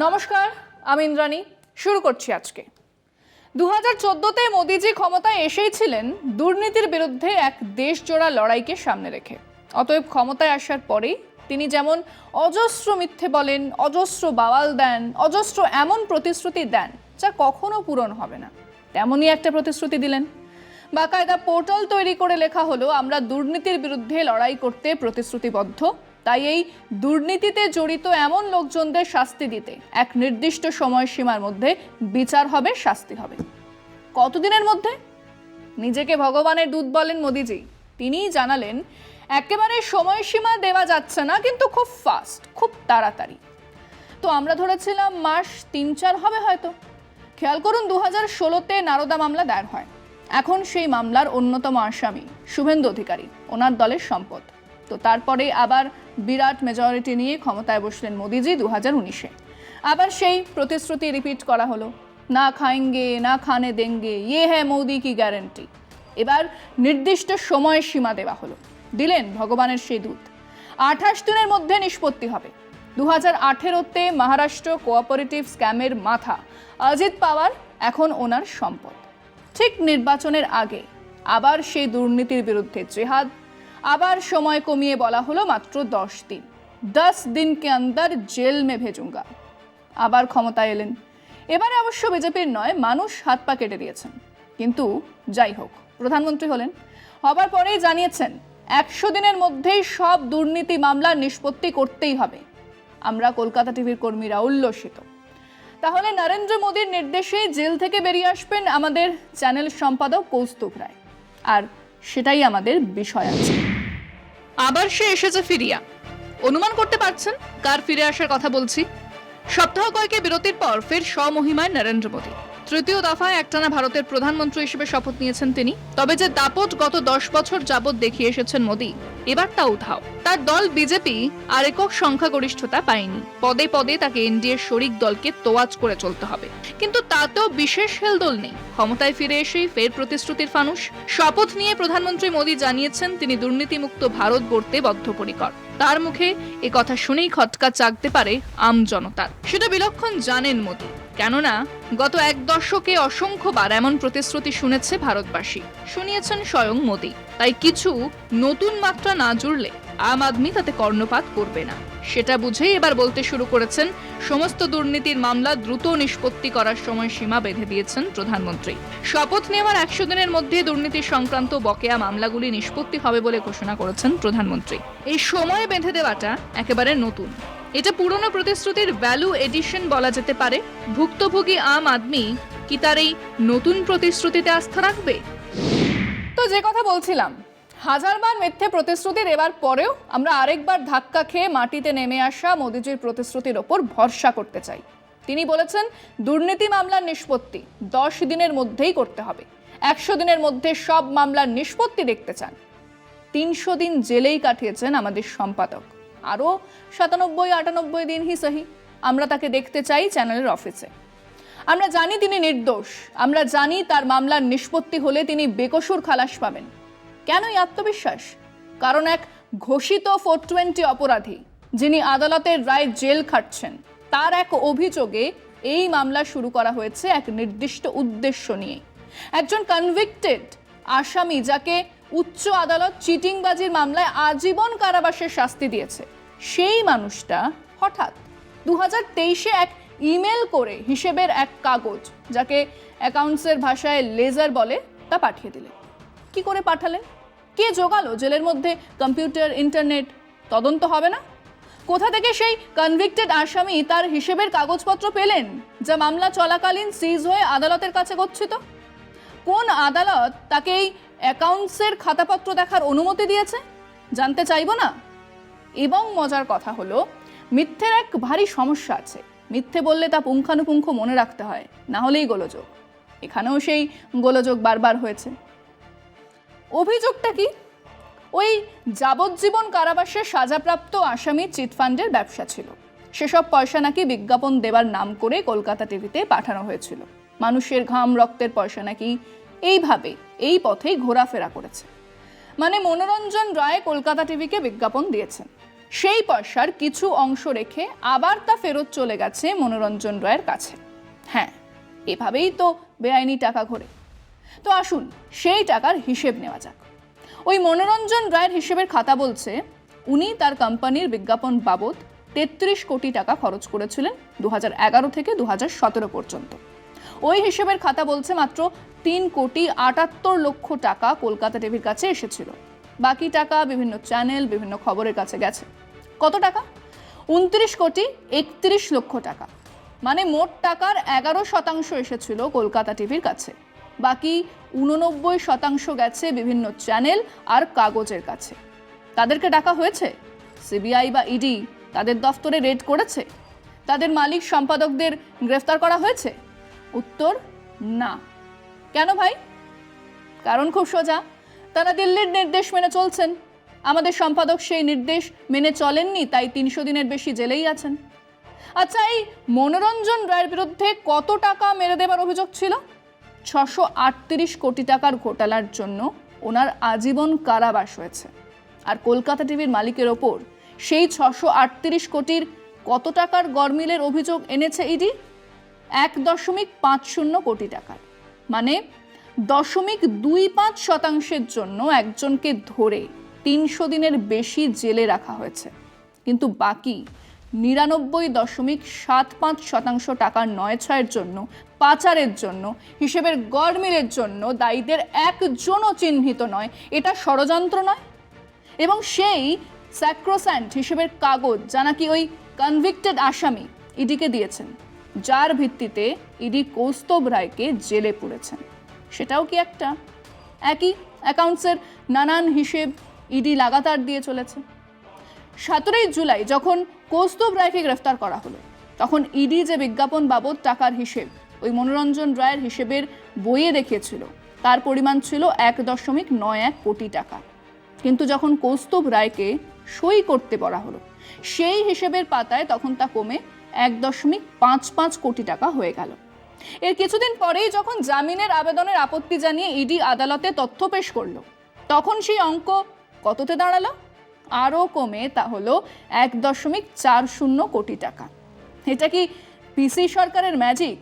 নমস্কার, আমি ইন্দ্রাণী। শুরু করছি আজকে। দু হাজার চোদ্দোতে মোদিজি ক্ষমতায় এসেই ছিলেন দুর্নীতির বিরুদ্ধে এক দেশজোড়া লড়াইকে সামনে রেখে। অতএব ক্ষমতায় আসার পরেই তিনি যেমন অজস্র মিথ্যে বলেন, অজস্র বাওয়াল দেন, অজস্র এমন প্রতিশ্রুতি দেন, যা কখনো পূরণ হবে না, তেমনই একটা প্রতিশ্রুতি দিলেন। বাকায়দা পোর্টাল তৈরি করে লেখা হলো, আমরা দুর্নীতির বিরুদ্ধে লড়াই করতে প্রতিশ্রুতিবদ্ধ তাই এই দুর্নীতিতে জড়িত এমন লোকজনদের শাস্তি দিতে এক নির্দিষ্ট সময়সীমার মধ্যে বিচার হবে, শাস্তি হবে। কতদিনের মধ্যে? নিজেকে ভগবানের দূত বলেন মোদিজি। তিনিই জানালেন, একেবারে সময়সীমা দেওয়া যাচ্ছে না, কিন্তু খুব ফাস্ট খুব তাড়াতাড়ি। তো আমরা ধরেছিলাম মাস তিন চার হবে হয়তো। খেয়াল করুন দু হাজার ষোলোতে নারদা মামলা দায়ের হয়। এখন সেই মামলার অন্যতম আসামি শুভেন্দু অধিকারী, ওনার দলের সম্পদ। তো তারপরে আবার বিরাট মেজরিটি নিয়ে ক্ষমতায় বসলেন মোদিজি দু হাজার উনিশে। আবার সেই প্রতিশ্রুতি রিপিট করা হলো। না খায়েঙ্গে না খানে দেঙ্গে ইয়ে হ্যাঁ মোদি কি গ্যারেন্টি এবার নির্দিষ্ট সময় সীমা দেওয়া হলো। দিলেন ভগবানের সেই দূত। আঠাশ দিনের মধ্যে নিষ্পত্তি হবে। দু হাজার আঠেরোতে মহারাষ্ট্র কোঅপারেটিভ স্ক্যামের মাথা, অজিত পাওয়ার এখন ওনার সম্পদ। ঠিক নির্বাচনের আগে আবার সেই দুর্নীতির বিরুদ্ধে জেহাদ আবার সময় কমিয়ে বলা হলো মাত্র দশ দিন। দশ দিনকে অন্দর জেল মে ভেজুঙ্গা। আবার ক্ষমতায় এলেন। এবারে অবশ্য বিজেপির নয়, মানুষ হাত পা কেটে দিয়েছেন। কিন্তু যাই হোক, প্রধানমন্ত্রী হলেন। হবার পরেই জানিয়েছেন, একশো দিনের মধ্যেই সব দুর্নীতি মামলার নিষ্পত্তি করতেই হবে। আমরা কলকাতা টিভির কর্মীরা উল্লসিত তাহলে নরেন্দ্র মোদীর নির্দেশেই জেল থেকে বেরিয়ে আসবেন আমাদের চ্যানেল সম্পাদক কৌস্তুভ রায়। আর সেটাই আমাদের বিষয় আছে। আবার সে এসেছে ফিরিয়া। অনুমান করতে পারছেন কার ফিরে আসার কথা বলছি? সপ্তাহ কয়েকের বিরতির পর ফের স্বমহিমায় নরেন্দ্র মোদী। তৃতীয় দফায় একটানা ভারতের প্রধানমন্ত্রী হিসেবে শপথ নিয়েছেন তিনি। তবে যে দাপট গত দশ বছর যাবৎ দেখিয়ে এসেছেন মোদী, এবার তা উধাও। তার দল বিজেপি আর একক সংখ্যাগরিষ্ঠতা পায়নি। পদে পদে তাকে এনডিএর শরিক দলকে তোয়াজ করে চলতে হবে। কিন্তু তাতেও বিশেষ হেলদোল নেই। ক্ষমতায় ফিরে এসেই ফের প্রতিশ্রুতির ফানুষ। শপথ নিয়ে প্রধানমন্ত্রী মোদী জানিয়েছেন তিনি দুর্নীতিমুক্ত ভারত গড়তে বদ্ধপরিকর। তার মুখে এ কথা শুনেই খটকা চাকতে পারে আম জনতার। সেটা বিলক্ষণ জানেন মোদী। কেননা গত এক দশকে অসংখ্যবার এমন প্রতিশ্রুতি শুনেছে ভারতবাসী। শুনিয়েছেন স্বয়ং মোদী। তাই কিছু নতুন মাত্রা না জুড়লে আম আদমি তাতে কর্ণপাত করবে না। সেটা বুঝেই এবার বলতে শুরু করেছেন সমস্ত দুর্নীতির মামলা দ্রুত নিষ্পত্তি করার সময় সীমা বেঁধে দিয়েছেন প্রধানমন্ত্রী। শপথ নেওয়ার একশো দিনের মধ্যে দুর্নীতি সংক্রান্ত বকেয়া মামলাগুলি নিষ্পত্তি হবে বলে ঘোষণা করেছেন প্রধানমন্ত্রী। এই সময় বেঁধে দেওয়াটা একেবারে নতুন। এটা পুরনো প্রতিশ্রুতির ভ্যালু এডিশন বলা যেতে পারে। ভুক্তভোগী আম আদমি কি তার এই নতুন প্রতিশ্রুতিতে আস্থা রাখবে? তো যে কথা বলছিলাম হাজারবার মিথ্যে প্রতিশ্রুতি দেওয়ার পরেও আমরা আরেকবার ধাক্কা খেয়ে মাটিতে নেমে আসা মোদিজির প্রতিশ্রুতির ওপর ভরসা করতে চাই। তিনি বলেছেন, দুর্নীতি মামলার নিষ্পত্তি দশ দিনের মধ্যেই করতে হবে। একশো দিনের মধ্যে সব মামলার নিষ্পত্তি দেখতে চান। তিনশো দিন জেলেই কাটিয়েছেন আমাদের সম্পাদক। আরও সাতানব্বই, আটানব্বই দিন হি সহি। আমরা তাকে দেখতে চাই চ্যানেলের অফিসে। আমরা জানি তিনি নির্দোষ। আমরা জানি তার মামলার নিষ্পত্তি হলে তিনি বেকসুর খালাস পাবেন। কেন এই আত্মবিশ্বাস? কারণ এক ঘোষিত ফোর টোয়েন্টি অপরাধী, যিনি আদালতের রায় জেল খাটছেন, তার এক অভিযোগে এই মামলা শুরু করা হয়েছে এক নির্দিষ্ট উদ্দেশ্য নিয়ে। একজন কনভিক্টেড আসামি যাকে উচ্চ আদালত চিটিংবাজির মামলায় আজীবন কারাবাসের শাস্তি দিয়েছে। সেই মানুষটা হঠাৎ দু হাজার তেইশে এক ইমেল করে হিসেবের এক কাগজ, যাকে অ্যাকাউন্টসের ভাষায় লেজার বলে, তা পাঠিয়ে দিলেন। কি করে পাঠালেন? কে জোগালো জেলের মধ্যে কম্পিউটার, ইন্টারনেট? তদন্ত হবে না? কোথা থেকে সেই কনভিক্টেড আসামি তার হিসেবের কাগজপত্র পেলেন, যা মামলা চলাকালীন সিজ হয়ে আদালতের কাছে গচ্ছিত? কোন আদালত তাকে এই অ্যাকাউন্টসের খাতাপত্র দেখার অনুমতি দিয়েছে? জানতে চাইব না? এবং মজার কথা হলো, মিথ্যের এক ভারী সমস্যা আছে। মিথ্যে বললে তা পুঙ্খানুপুঙ্খ মনে রাখতে হয়, না হলেই গোলযোগ। এখানেও সেই গোলযোগ বারবার হয়েছে। অভিযোগটা কি? ওই যাবজ্জীবন কারাবাসে সাজাপ্রাপ্ত আসামি চিটফান্ডের ব্যবসা ছিল। সেসব পয়সা নাকি বিজ্ঞাপন দেবার নাম করে কলকাতা টিভিতে পাঠানো হয়েছিল। মানুষের ঘাম, রক্তের পয়সা নাকি এইভাবে, এই পথেই ঘোরাফেরা করেছে। মানে মনোরঞ্জন রায় কলকাতা টিভিকে বিজ্ঞাপন দিয়েছেন। সেই পয়সার কিছু অংশ রেখে আবার তা ফেরত চলে গেছে মনোরঞ্জন রায়ের কাছে। হ্যাঁ এভাবেই তো বেআইনি টাকা ঘোরে। তো আসুন, সেই টাকার হিসেব নেওয়া যাক। ওই মনোরঞ্জন রায়ের হিসেবের খাতা বলছে, উনি তার কোম্পানির বিজ্ঞাপন বাবদ তেত্রিশ কোটি টাকা খরচ করেছিলেন দু এগারো থেকে দু সতেরো পর্যন্ত। ওই হিসেবের খাতা বলছে মাত্র তিন কোটি আটাত্তর লক্ষ টাকা কলকাতা টিভির কাছে এসেছিল। বাকি টাকা বিভিন্ন চ্যানেল, বিভিন্ন খবরের কাছে গেছে। কত টাকা? উনত্রিশ কোটি একত্রিশ লক্ষ টাকা। মানে মোট টাকার এগারো শতাংশ এসেছিল কলকাতা টিভির কাছে। বাকি উননব্বই শতাংশ গেছে বিভিন্ন চ্যানেল আর কাগজের কাছে। তাদেরকে ডাকা হয়েছে? সিবিআই বা ইডি তাদের দফতরে রেড করেছে? তাদের মালিক সম্পাদকদের গ্রেফতার করা হয়েছে? উত্তর, না। কেন ভাই? কারণ খুব সোজা। তারা দিল্লির নির্দেশ মেনে চলছেন। আমাদের সম্পাদক সেই নির্দেশ মেনে চলেননি, তাই তিনশো দিনের বেশি জেলেই আছেন। আচ্ছা এই মনোরঞ্জন রায়ের বিরুদ্ধে কত টাকা মেরে দেবার অভিযোগ ছিল? ছশো আটত্রিশ কোটি টাকার ঘোটালার জন্য ওনার আজীবন কারাবাস হয়েছে। আর কলকাতা টিভির মালিকের ওপর সেই ছশো আটত্রিশ কোটির কত টাকার গরমিলের অভিযোগ এনেছে ইডি? এক দশমিক পাঁচ শূন্য কোটি টাকার। মানে দশমিক দুই পাঁচ শতাংশের জন্য একজনকে ধরে তিনশো দিনের বেশি জেলে রাখা হয়েছে। কিন্তু বাকি নিরানব্বই দশমিক সাত পাঁচ শতাংশ টাকার নয় ছয়ের জন্য, পাচারের জন্য, হিসেবের গড়মিলের জন্য দায়ীদের একজনও চিহ্নিত নয়। এটা ষড়যন্ত্র নয়। এবং সেই স্যাক্রোস্যান্ট হিসেবের কাগজ যা নাকি ওই কনভিক্টেড আসামি ইডিকে দিয়েছেন? যার ভিত্তিতে ইডি কৌস্তব রায়কে জেলে পুরেছেন। সেটাও কি একটা? একই অ্যাকাউন্টসের নানান হিসেব ইডি লাগাতার দিয়ে চলেছে। সতেরোই জুলাই যখন কৌস্তব রায়কে গ্রেফতার করা হলো, তখন ইডি যে বিজ্ঞাপন বাবদ টাকার হিসেব, ওই মনোরঞ্জন রায়ের হিসেবের বইয়ে দেখিয়েছিল, তার পরিমাণ ছিল এক দশমিক নয় এক কোটি টাকা। কিন্তু যখন কৌস্তব রায়কে সই করতে বলা হলো, সেই হিসেবের পাতায় তখন তা কমে এক দশমিক পাঁচ পাঁচ কোটি টাকা হয়ে গেল। এর কিছুদিন পরেই যখন জামিনের আবেদনের আপত্তি জানিয়ে ইডি আদালতে তথ্য পেশ করল, তখন সেই অঙ্ক কততে দাঁড়াল? আরও কমে তা হলো এক দশমিক চার শূন্য কোটি টাকা। এটা কি পিসি সরকারের ম্যাজিক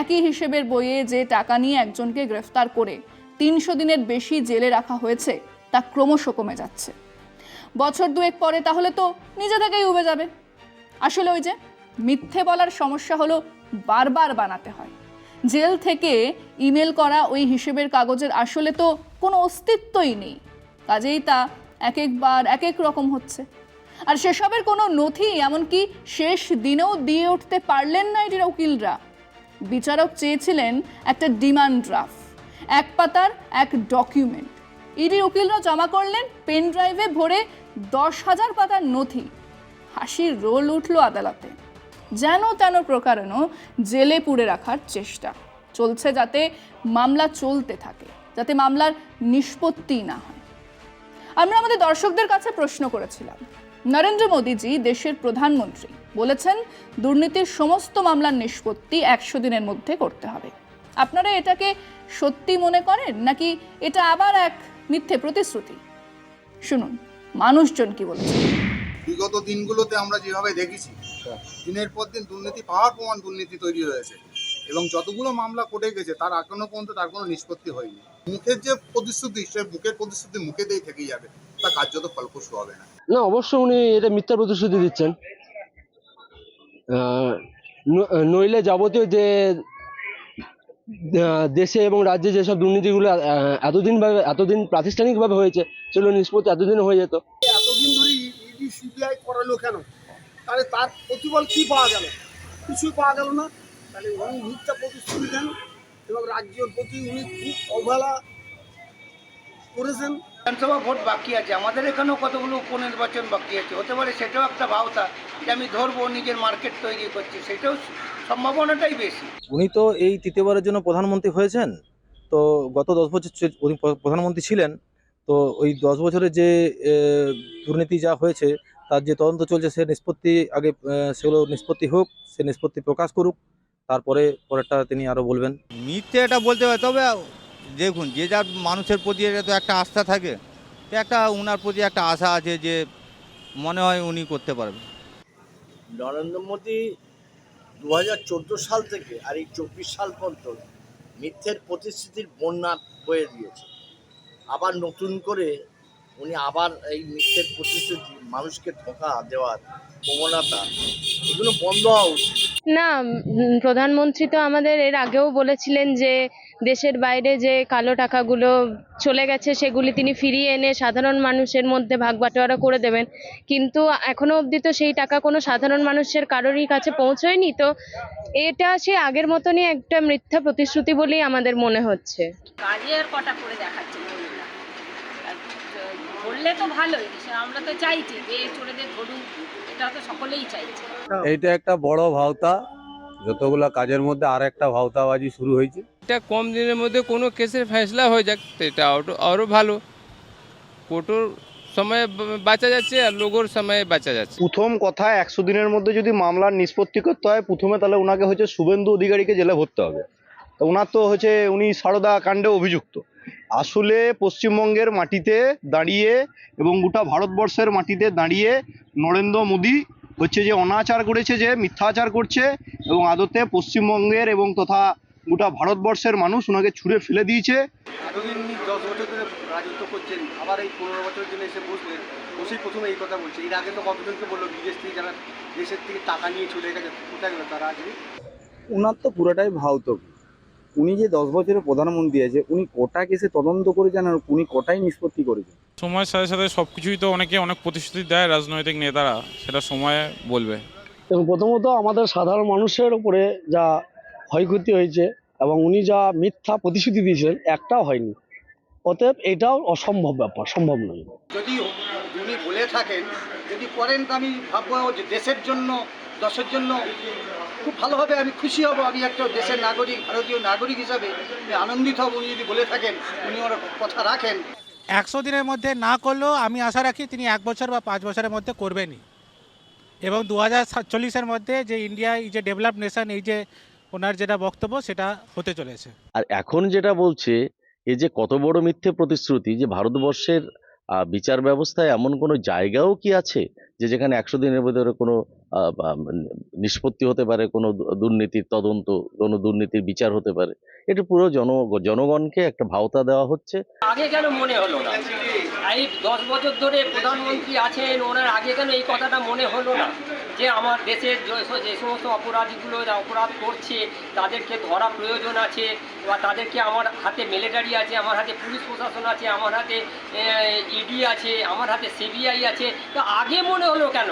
একই হিসেবের বইয়ে যে টাকা নিয়ে একজনকে গ্রেফতার করে তিনশো দিনের বেশি জেলে রাখা হয়েছে, তা ক্রমশ কমে যাচ্ছে। বছর দুয়েক পরে তাহলে তো নিজে থেকেই উবে যাবে। আসলে ওই যে মিথ্যে বলার সমস্যা হলো বারবার বানাতে হয়। জেল থেকে ইমেল করা ওই হিসেবের কাগজের আসলে তো কোনো অস্তিত্বই নেই। কাজেই তা এক একবার, এক এক রকম হচ্ছে। আর সেসবের কোনো নথি, এমনকি শেষ দিনেও দিয়ে উঠতে পারলেন না এটির উকিলরা। বিচারক চেয়েছিলেন একটা ডিমান্ড ড্রাফট, এক পাতার, এক ডকুমেন্ট। ইডি উকিলরা জমা করলেন পেন ড্রাইভে ভরে দশ হাজার পাতার নথি। হাসির রোল উঠল আদালতে। যেন তেন প্রকারেণ জেলে পুড়ে রাখার চেষ্টা। চলছে যাতে মামলা চলতে থাকে, যাতে মামলার নিষ্পত্তি না হয়। আমরা আমাদের দর্শকদের কাছে প্রশ্ন করেছিলাম। নরেন্দ্র মোদীজি দেশের প্রধানমন্ত্রী বলেছেন, দুর্নীতির সমস্ত মামলার নিষ্পত্তি একশো দিনের মধ্যে করতে হবে। আপনারা এটাকে সত্যি মনে করেন নাকি এটা আবার এক মিথ্যে প্রতিশ্রুতি? শুনুন, মানুষজন কি বলেছে? বিগত দিনগুলোতে আমরা যেভাবে দেখেছি, দিনের পর দিন দুর্নীতি পাওয়ার প্রমাণ দুর্নীতি তৈরি হয়েছে। এবং যতগুলো মামলা কোর্টে গেছে তার এখনও পর্যন্ত তার কোনো নিষ্পত্তি হয়নি। মুখের যে প্রতিশ্রুতি সে মুখের প্রতিশ্রুতি মুখে মুখেতেই থেকেই যাবে তা কার্যত ফলপ্রসূ হবে না। না অবশ্যই উনি এটা মিথ্যা প্রতিশ্রুতি দিচ্ছেন। আহ, নইলে যাবতীয় যে দেশে এবং রাজ্যে যেসব দুর্নীতিগুলো এতদিন ভাবে এতদিন প্রাতিষ্ঠানিকভাবে হয়েছে সেগুলো নিষ্পত্তি এতদিন হয়ে যেত। এতদিন ধরে ইডি সিবিআই করালো কেন? তাহলে তার প্রতিফল কি পাওয়া গেল? কিছুই পাওয়া গেল না। তাহলে উনি মিথ্যা প্রতিশ্রুতি দেন এবং রাজ্যের প্রতি উনি খুব অবহেলা করেছেন। বিধানসভা ভোট বাকি আছে আমাদের এখানেও কতগুলো উপনির্বাচন বাকি আছে হতে পারে সেটাও একটা ভাওতা যে আমি ধরবো নিজের মার্কেট তৈরি করছি সেটাও সম্ভাবনাটাই বেশি। উনি তো এই তৃতীয়বারের জন্য প্রধানমন্ত্রী হয়েছেন তো গত দশ বছর উনি প্রধানমন্ত্রী ছিলেন তো ওই দশ বছরের যে দুর্নীতি যা হয়েছে তার যে তদন্ত চলছে সে নিষ্পত্তি আগে সেগুলো নিষ্পত্তি হোক সে নিষ্পত্তি প্রকাশ করুক। তারপরে পরেরটা তিনি আরও বলবেন। মিথ্যে এটা বলতে হয় তবে দেখুন যে যার মানুষের প্রতি এটা তো একটা আস্থা থাকে তো একটা ওনার প্রতি একটা আশা আছে যে মনে হয় উনি করতে পারবে। নরেন্দ্র মোদী দু হাজার চোদ্দ সাল থেকে আর এই চব্বিশ সাল পর্যন্ত মিথ্যের প্রতিশ্রুতির বন্যা বয়ে দিয়েছে। আবার নতুন করে উনি আবার এই মিথ্যের প্রতিশ্রুতি মানুষকে ধোকা দেওয়ার প্রবণতা এগুলো বন্ধ হওয়া উচিত। না প্রধানমন্ত্রী তো আমাদের এর আগেও বলেছিলেন যে দেশের বাইরে যে কালো টাকাগুলো চলে গেছে সেগুলি তিনি ফিরিয়ে এনে সাধারণ মানুষের মধ্যে ভাগ বাটোয়ারা করে দেবেন। কিন্তু এখনও অবধি তো সেই টাকা কোনো সাধারণ মানুষের কারোরই কাছে পৌঁছয়নি। তো এটা সে আগের মতনই একটা মিথ্যা প্রতিশ্রুতি বলেই আমাদের মনে হচ্ছে। আর কটা করে দেখাচ্ছে ধরলে তো ভালোই আমরা তো চাইছি যে চোরেদের ধরুক এটা তো সকলেই চাইছে। এইটা একটা বড় ভাওতা যতগুলা কাজের মধ্যে আর একটা ভাওতাবাজি শুরু হয়েছে। এটা কম দিনের মধ্যে কোনো কেসের ফেসলা হয়ে যাক এটা আরও আরও ভালো। কোর্টোর সময় বাঁচা যাচ্ছে আর লোগোর সময় বাঁচা যাচ্ছে। প্রথম কথা একশো দিনের মধ্যে যদি মামলার নিষ্পত্তি করতে হয় প্রথমে তাহলে ওনাকে হচ্ছে শুভেন্দু অধিকারীকে জেলে ভরতে হবে। তো ওনার তো হচ্ছে উনি সারদা কাণ্ডে অভিযুক্ত। আসলে পশ্চিমবঙ্গের মাটিতে দাঁড়িয়ে এবং গোটা ভারতবর্ষের মাটিতে দাঁড়িয়ে নরেন্দ্র মোদী হচ্ছে যে অনাচার করেছে যে মিথ্যাচার করছে এবং আদতে পশ্চিমবঙ্গের এবং তথা গোটা ভারতবর্ষের মানুষ ওনাকে ছুঁড়ে ফেলে দিয়েছে। এতদিন দশ বছর ধরে রাজত্ব করছেন আবার এই পনেরো বছরের জন্য এসে বসলেন। বসেই প্রথমে এই কথা বলছে। এর আগে তো কতজনকে বলল বিদেশ থেকে যারা দেশের থেকে টাকা নিয়ে চলে গেছে কোথায় গেলো তারা আজকে? ওনার তো পুরোটাই ভাওতক উনি যে দশ বছরের প্রধানমন্ত্রী আছে উনি কোটা কেসে তদন্ত করেছেন আর উনি কোটাই নিষ্পত্তি করেছেন? সময়ের সাথে সাথে সব কিছুই তো অনেকে অনেক প্রতিশ্রুতি দেয় রাজনৈতিক নেতারা সেটা সময় বলবে। এবং প্রথমত আমাদের সাধারণ মানুষের উপরে যা ক্ষয়ক্ষতি হয়েছে এবং উনি যা মিথ্যা প্রতিশ্রুতি দিয়েছেন একটাও হয়নি। অতএব এটাও অসম্ভব ব্যাপার সম্ভব নয়। যদি উনি বলে থাকেন যদি করেন তো আমি ভাববো যে দেশের জন্য দশের জন্য খুব ভালো হবে আমি খুশি হব। আমি একটা দেশের নাগরিক ভারতীয় নাগরিক হিসাবে আনন্দিত হব। উনি যদি বলে থাকেন উনি ওর কথা রাখেন। একশো দিনের মধ্যে না করলেও আমি আশা রাখি তিনি এক বছর বা পাঁচ বছরের মধ্যে করবেনই। এবং দু হাজার সাতচল্লিশের মধ্যে যে ইন্ডিয়া এই যে ডেভেলপ নেশন এই যে ওনার যেটা বক্তব্য সেটা হতে চলেছে। আর এখন যেটা বলছে এ যে কত বড় মিথ্যে প্রতিশ্রুতি যে ভারতবর্ষের বিচার ব্যবস্থায় এমন কোনো জায়গাও কি আছে যে যেখানে একশো দিনের ভিতরে কোনো নিষ্পত্তি হতে পারে, কোনো দুর্নীতির তদন্ত, কোনো দুর্নীতির বিচার হতে পারে। এটা পুরো জন, জনগণকে একটা ভাওতা দেওয়া হচ্ছে। আগে কেন মনে হলো না? এই দশ বছর ধরে প্রধানমন্ত্রী আছেন, ওনার আগে কেন এই কথাটা মনে হলো না? যে আমার দেশের যে- সমস্ত অপরাধীগুলো অপরাধ করছে, তাদেরকে ধরা প্রয়োজন আছে, বা তাদেরকে আমার হাতে মিলিটারি আছে, আমার হাতে পুলিশ প্রশাসন আছে, আমার হাতে ইডি আছে, আমার হাতে সিবিআই আছে, তো আগে মনে হলো কেন?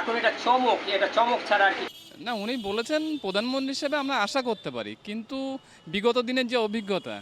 এখন এটা চমক এটা চমক ছাড়া আর কি না উনি বলেছেন প্রধানমন্ত্রী হিসেবে আমরা আশা করতে পারি কিন্তু বিগত দিনের যে অভিজ্ঞতা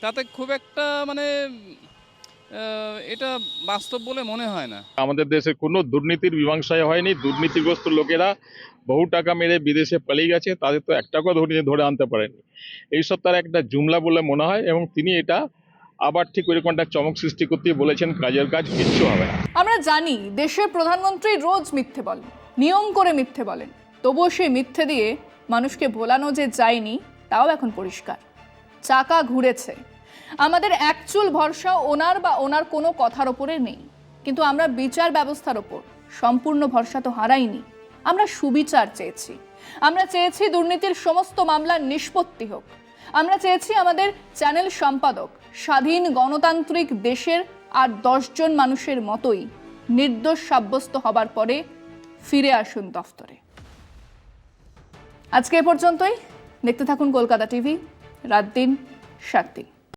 তাতে খুব একটা মানে এটা বাস্তব বলে মনে হয় না। আমাদের দেশে কোনো দুর্নীতির মীমাংসায় হয়নি দুর্নীতিগ্রস্ত লোকেরা বহু টাকা মেরে বিদেশে পালিয়ে গেছে তাদের তো এক টাকাও ধরে ধরে আনতে পারেনি। এইসব তার একটা জুমলা বলে মনে হয় এবং তিনি এটা আবার ঠিক ওইরকম একটা চমক সৃষ্টি করতে বলেছেন, কাজের কাজ কিচ্ছু হবে না। আমরা জানি দেশের প্রধানমন্ত্রী রোজ মিথ্যে বলেন, নিয়ম করে মিথ্যে বলেন। তবুও সেই মিথ্যে দিয়ে মানুষকে ভোলানো যে যায়নি, তাও এখন পরিষ্কার। চাকা ঘুরেছে। আমাদের অ্যাকচুয়াল ভরসা ওনার বা ওনার কোনো কথার ওপরে নেই। কিন্তু আমরা বিচার ব্যবস্থার ওপর সম্পূর্ণ ভরসা তো হারাইনি। আমরা সুবিচার চেয়েছি। আমরা চেয়েছি দুর্নীতির সমস্ত মামলার নিষ্পত্তি হোক। আমরা চেয়েছি আমাদের চ্যানেল সম্পাদক স্বাধীন গণতান্ত্রিক দেশের আর দশজন মানুষের মতোই নির্দোষ সাব্যস্ত হবার পরে ফিরে আসুন দফতরে। আজকে এ পর্যন্তই। দেখতে থাকুন কলকাতা টিভি। রাত দিন সাত দিন